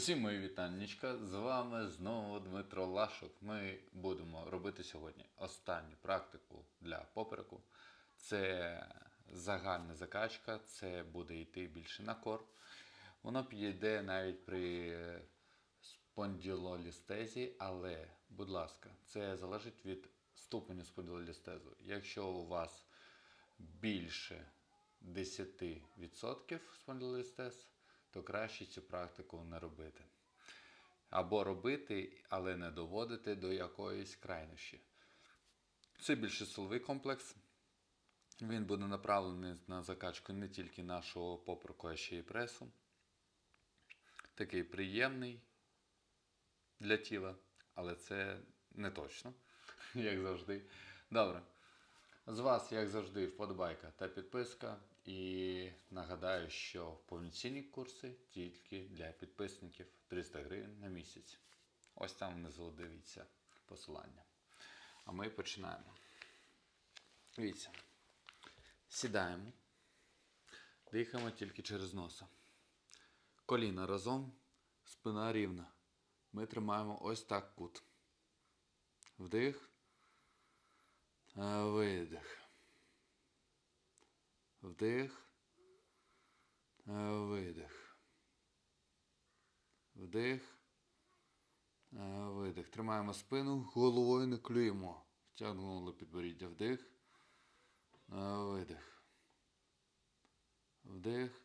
Всім мої вітаннячка, з вами знову Дмитро Лашок. Ми будемо робити сьогодні останню практику для попереку. Це загальна закачка, це буде йти більше на кор. Воно підійде навіть при спондилолістезі, але, будь ласка, це залежить від ступеню спондилолістезу. Якщо у вас більше 10% спондилолістез, то краще цю практику не робити. Або робити, але не доводити до якоїсь крайнощі. Це більше силовий комплекс. Він буде направлений на закачку не тільки нашого попереку, а ще й пресу. Такий приємний для тіла, але це не точно, як завжди. Добре. З вас, як завжди, вподобайка та підписка. І нагадаю, що повноцінні курси тільки для підписників 300 гривень на місяць. Ось там внизу дивіться посилання. А ми починаємо. Дивіться. Сідаємо. Дихаємо тільки через носа. Коліна разом, спина рівна. Ми тримаємо ось так кут. Вдих. Видих. Вдих. Видих. Вдих. Видих. Тримаємо спину, головою не клюємо. Втягнули підборіддя. Вдих. Видих. Вдих.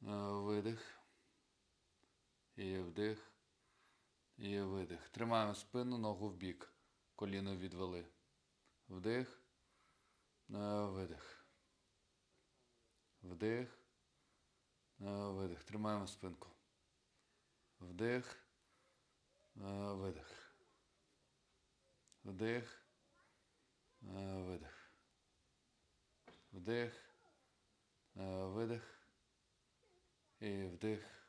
Видих. І вдих. І видих. Тримаємо спину, ногу в бік. Коліно відвели. Вдих. Видих. Вдих. Видих. Тримаємо спинку. Вдих. Видих. Вдих. Видих. Вдих. Видих. І вдих.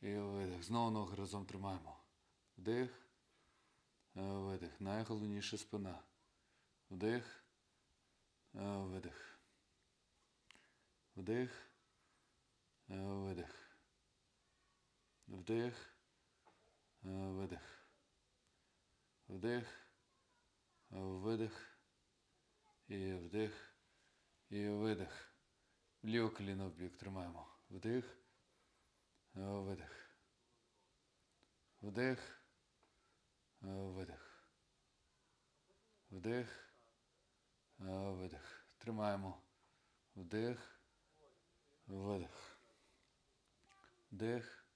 І видих. Знову ноги разом тримаємо. Вдих. Видих. Найголовніше спина. Вдих. Видих. Вдих. Видих. Вдих. Видих. Вдих. Видих. І вдих. І видих. Ліве коліно в бік тримаємо. Вдих. Видих. Вдих. Видих. Вдих. Видих. Тримаємо. Вдих. Видих. Вдих.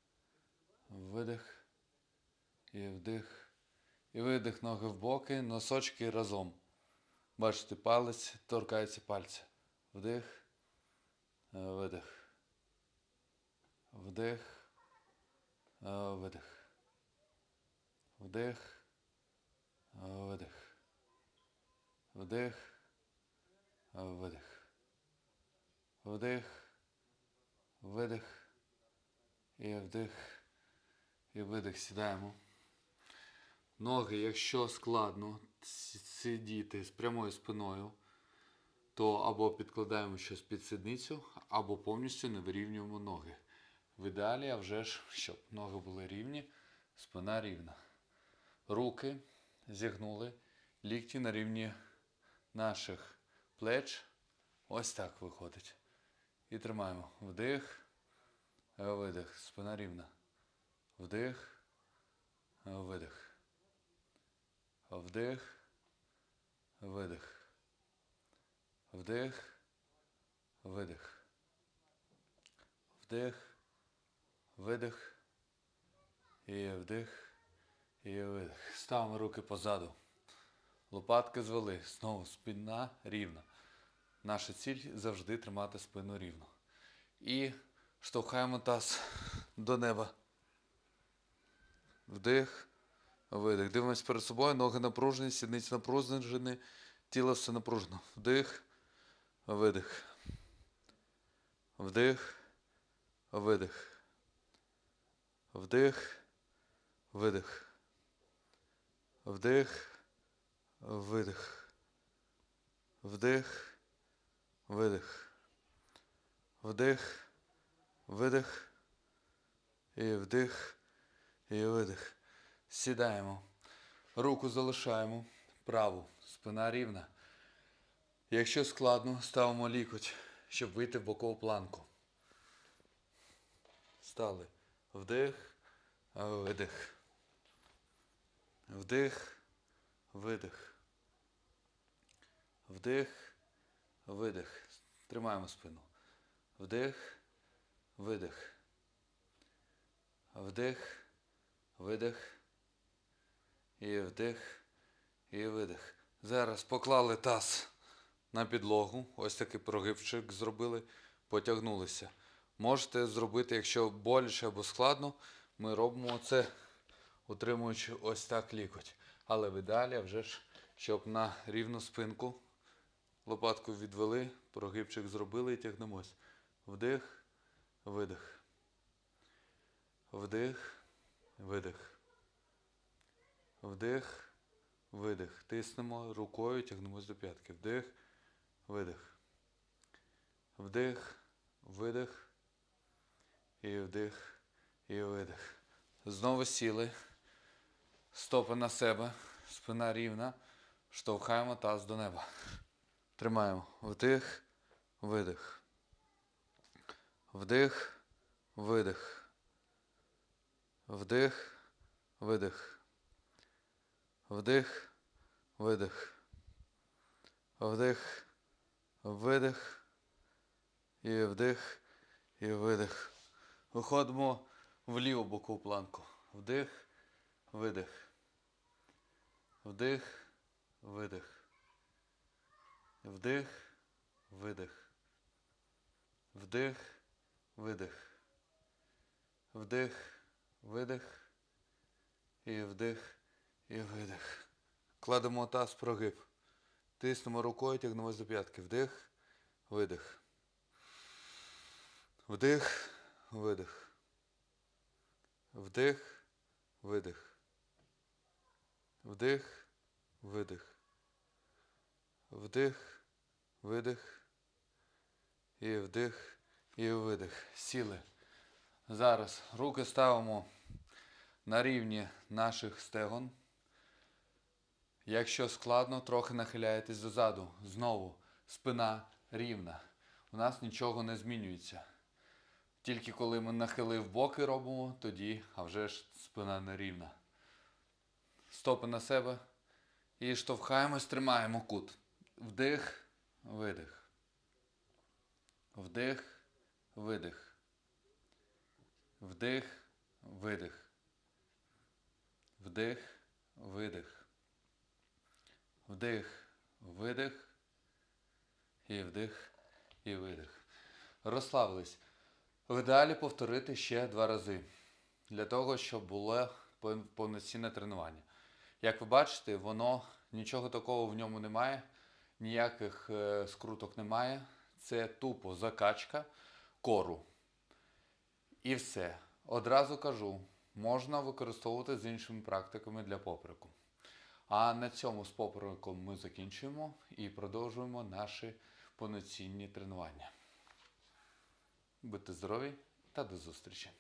Видих. І вдих. І видих ноги в боки, носочки разом. Бачите, палець торкається пальця. Вдих. Видих. Вдих. А, Видих. Вдих. А, Видих. Вдих. Видих. Вдих. Видих. І вдих. І видих. Сідаємо. Ноги, якщо складно сидіти з прямою спиною, то або підкладаємо щось під сідницю, або повністю не вирівнюємо ноги. В ідеалі, а вже ж, щоб ноги були рівні, спина рівна. Руки зігнули, лікті на рівні наших плеч. Ось так виходить. І тримаємо. Вдих, е, видих. Спина рівна. Вдих, е, видих. Вдих, видих. Вдих, видих. Вдих, видих. І вдих. І видих. Ставимо руки позаду. Лопатки звели. Знову спина рівна. Наша ціль завжди тримати спину рівно. І штовхаємо таз до неба. Вдих, видих. Дивимось перед собою, ноги напружені, сідниці напружені, тіло все напружено. Вдих, видих. Вдих, видих. Вдих, видих. Вдих, видих. Вдих, видих. Вдих, видих. І вдих. І видих. Сідаємо. Руку залишаємо. Праву. Спина рівна. Якщо складно, ставимо лікоть, щоб вийти в бокову планку. Стали. Вдих. Видих. Вдих. Видих. Вдих. Видих. Тримаємо спину. Вдих. Видих. Вдих. Видих. І вдих. І видих. Зараз поклали таз на підлогу. Ось такий прогибчик зробили. Потягнулися. Можете зробити, якщо боляче або складно, ми робимо це, утримуючи ось так лікоть. Але в ідеалі, а вже ж, щоб на рівну спинку лопатку відвели, прогибчик зробили і тягнемось. Вдих, видих. Вдих, видих. Вдих, видих. Тиснемо рукою, тягнемось до п'ятки. Вдих, видих. Вдих, видих. І вдих, і видих. Знову сіли. Стопи на себе. Спина рівна. Штовхаємо таз до неба. Тримаємо. Вдих, видих. Вдих, видих. Вдих, видих. Вдих, видих. Вдих, видих. І вдих, і видих. Виходимо в ліву бокову планку. Вдих, видих. Вдих, видих. Вдих, видих. Вдих, видих. Вдих, видих. І вдих, і видих. Кладемо таз прогиб. Тиснемо рукою, тягнемось до п'ятки. Вдих, видих. Вдих, видих. Вдих, видих. Вдих, видих. Вдих, видих. І вдих, і видих. Сіли. Зараз руки ставимо на рівні наших стегон. Якщо складно, трохи нахиляєтесь дозаду. Знову спина рівна. У нас нічого не змінюється. Тільки коли ми нахилив боки робимо, тоді, а вже ж спина не рівна. Стопи на себе. І штовхаємось, тримаємо кут. Вдих, видих. Вдих, видих. Вдих, видих. Вдих, видих. Вдих, видих. І вдих, і видих. Розслабились. В ідеалі повторити ще два рази. Для того, щоб було повноцінне тренування. Як ви бачите, воно нічого такого в ньому немає, ніяких е, скруток немає. Це тупо закачка кору. І все. Одразу кажу, можна використовувати з іншими практиками для попереку. А на цьому з попереком ми закінчуємо і продовжуємо наші повноцінні тренування. Будьте здорові та до зустрічі!